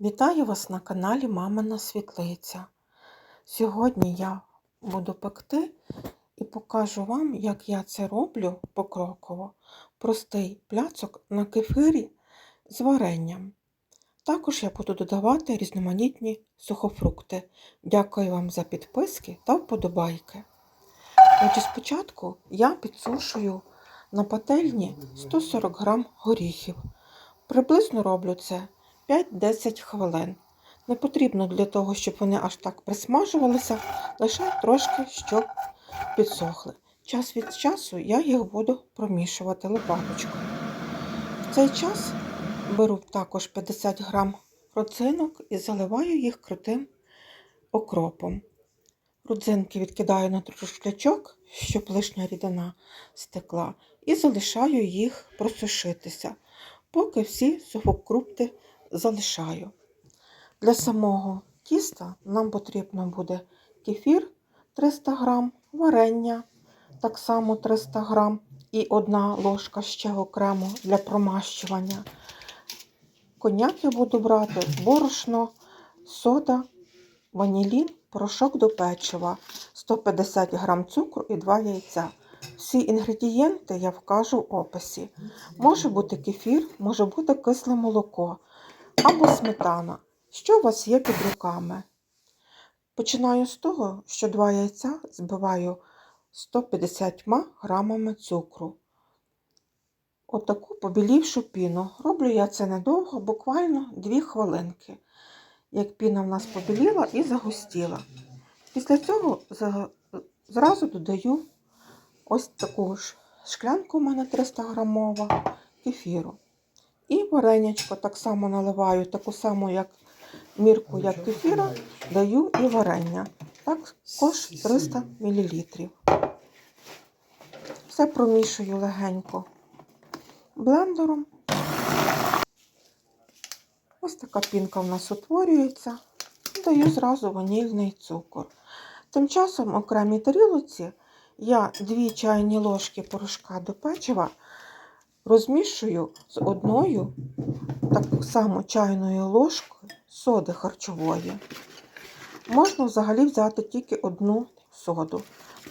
Вітаю вас на каналі Мамина Світлиця. Сьогодні я буду пекти і покажу вам, як я це роблю покроково. Простий пляцок на кефирі з варенням. Також я буду додавати різноманітні сухофрукти. Дякую вам за підписки та вподобайки. Отже, спочатку я підсушую на пательні 140 г горіхів. Приблизно роблю це 5-10 хвилин. Не потрібно для того, щоб вони аж так присмажувалися, лише трошки, щоб підсохли. Час від часу я їх буду промішувати лопаточкою. В цей час беру також 50 грам родзинок і заливаю їх крутим окропом. Родзинки відкидаю на трушклячок, щоб лишня рідина стекла, і залишаю їх просушитися, поки всі сухокрупти залишаю. Для самого тіста нам потрібно буде кефір 300 г, варення так само 300 г і одна ложка ще окремо для промащування. Коньяк я буду брати, борошно, сода, ванілін, порошок до печива, 150 г цукру і 2 яйця. Всі інгредієнти я вкажу в описі. Може бути кефір, може бути кисле молоко або сметана. Що у вас є під руками? Починаю з того, що 2 яйця збиваю 150 грамами цукру. Отаку побілівшу піну. Роблю я це недовго, буквально 2 хвилинки. Як піна в нас побіліла і загустіла. Після цього зразу додаю ось таку ж шклянку у мене 300 грамова кефіру. І варенячко так само наливаю, таку саму, як мірку, як кефіра, даю і варення. Також 300 мл. Все промішую легенько блендером. Ось така пінка в нас утворюється. Даю зразу ванільний цукор. Тим часом в окремій тарілоці я 2 чайні ложки порошка до печива розмішую з одною так само чайною ложкою соди харчової. Можна взагалі взяти тільки одну соду.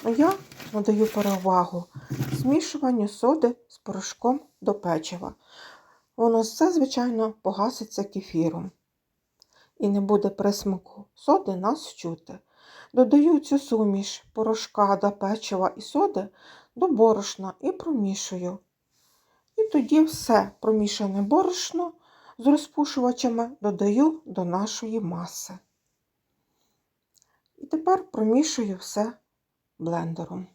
Но я надаю перевагу змішуванню соди з порошком до печива. Воно все, звичайно, погаситься кефіром. І не буде присмаку соди нас чути. Додаю цю суміш порошка до печива і соди до борошна і промішую. І тоді все промішане борошно з розпушувачами додаю до нашої маси. І тепер промішую все блендером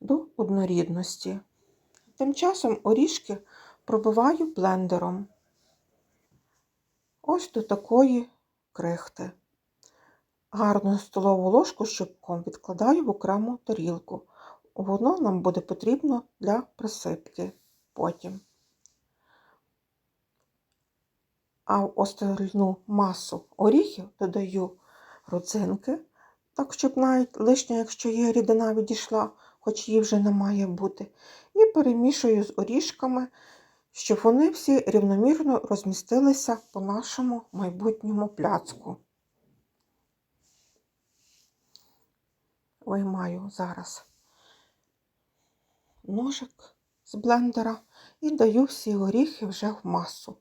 до однорідності. Тим часом оріжки пробиваю блендером ось до такої крихти. Гарну столову ложку щупком відкладаю в окрему тарілку. Воно нам буде потрібно для присипки потім. А в остальну масу оріхів додаю родзинки, так, щоб навіть лишня, якщо є рідина відійшла, хоч її вже не має бути, і перемішую з оріжками, щоб вони всі рівномірно розмістилися по нашому майбутньому пляцку. Виймаю зараз ножик з блендера і даю всі горіхи вже в масу.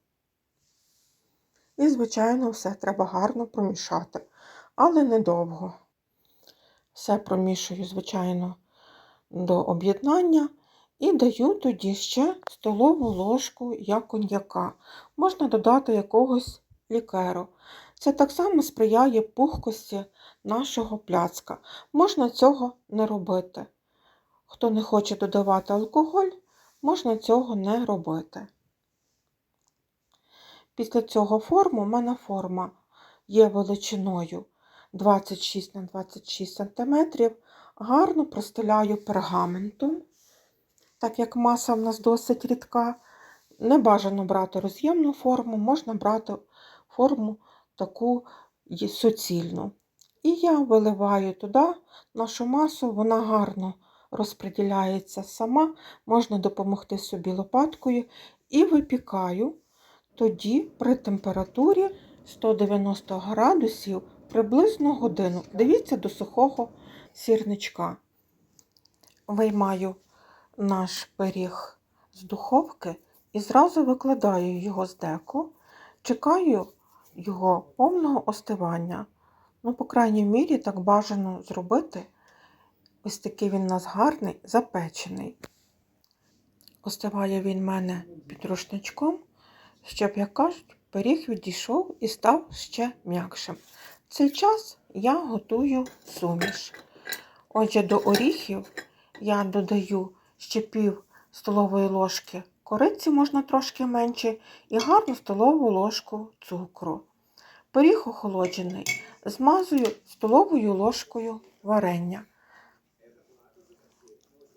І, звичайно, все треба гарно промішати, але недовго. Все промішую, звичайно, до об'єднання і даю тоді ще столову ложку як коньяка. Можна додати якогось лікеру. Це так само сприяє пухкості нашого пляцка. Можна цього не робити. Хто не хоче додавати алкоголь, можна цього не робити. Після цього форму у мене форма є величиною 26 на 26 см. Гарно простеляю пергаментом, так як маса в нас досить рідка. Не бажано брати роз'ємну форму, можна брати форму таку суцільну. І я виливаю туди нашу масу, вона гарно розподіляється сама, можна допомогти собі лопаткою і випікаю Тоді при температурі 190 градусів приблизно годину. Дивіться до сухого сірничка. Виймаю наш пиріг з духовки і зразу викладаю його з деку. Чекаю його повного остивання. Ну, по крайній мірі, так бажано зробити. Ось такий він у нас гарний, запечений. Остиває він мене під рушничком, щоб, як кажуть, пиріг відійшов і став ще м'якшим. В цей час я готую суміш. Отже, до оріхів я додаю ще пів столової ложки кориці, можна трошки менше, і гарну столову ложку цукру. Пиріг охолоджений змазую столовою ложкою варення.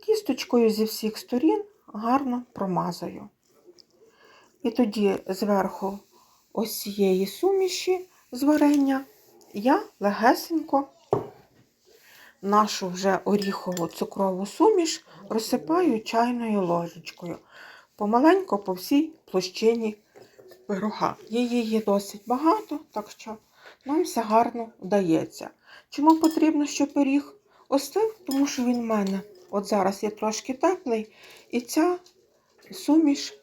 Кісточкою зі всіх сторін гарно промазую. І тоді зверху ось цієї суміші з варення я легесенько нашу вже оріхову цукрову суміш розсипаю чайною ложечкою. Помаленько по всій площині пирога. Її є досить багато, так що нам все гарно вдається. Чому потрібно, щоб пиріг остив? Тому що він в мене от зараз є трошки теплий, і ця суміш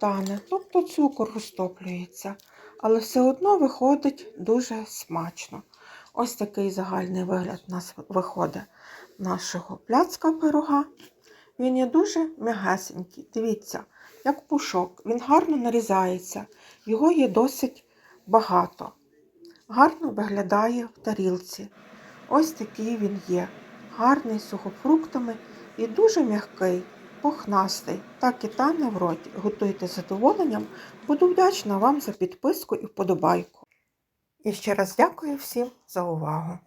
тане, тобто цукор розтоплюється. Але все одно виходить дуже смачно. Ось такий загальний вигляд у нас виходить нашого пляцка пирога. Він є дуже м'ягесенький. Дивіться, як пушок. Він гарно нарізається. Його є досить багато. Гарно виглядає в тарілці. Ось такий він є. Гарний з сухофруктами і дуже м'який, пухнастий. Так і тане в роті. Готуйте з задоволенням. Буду вдячна вам за підписку і вподобайку. І ще раз дякую всім за увагу.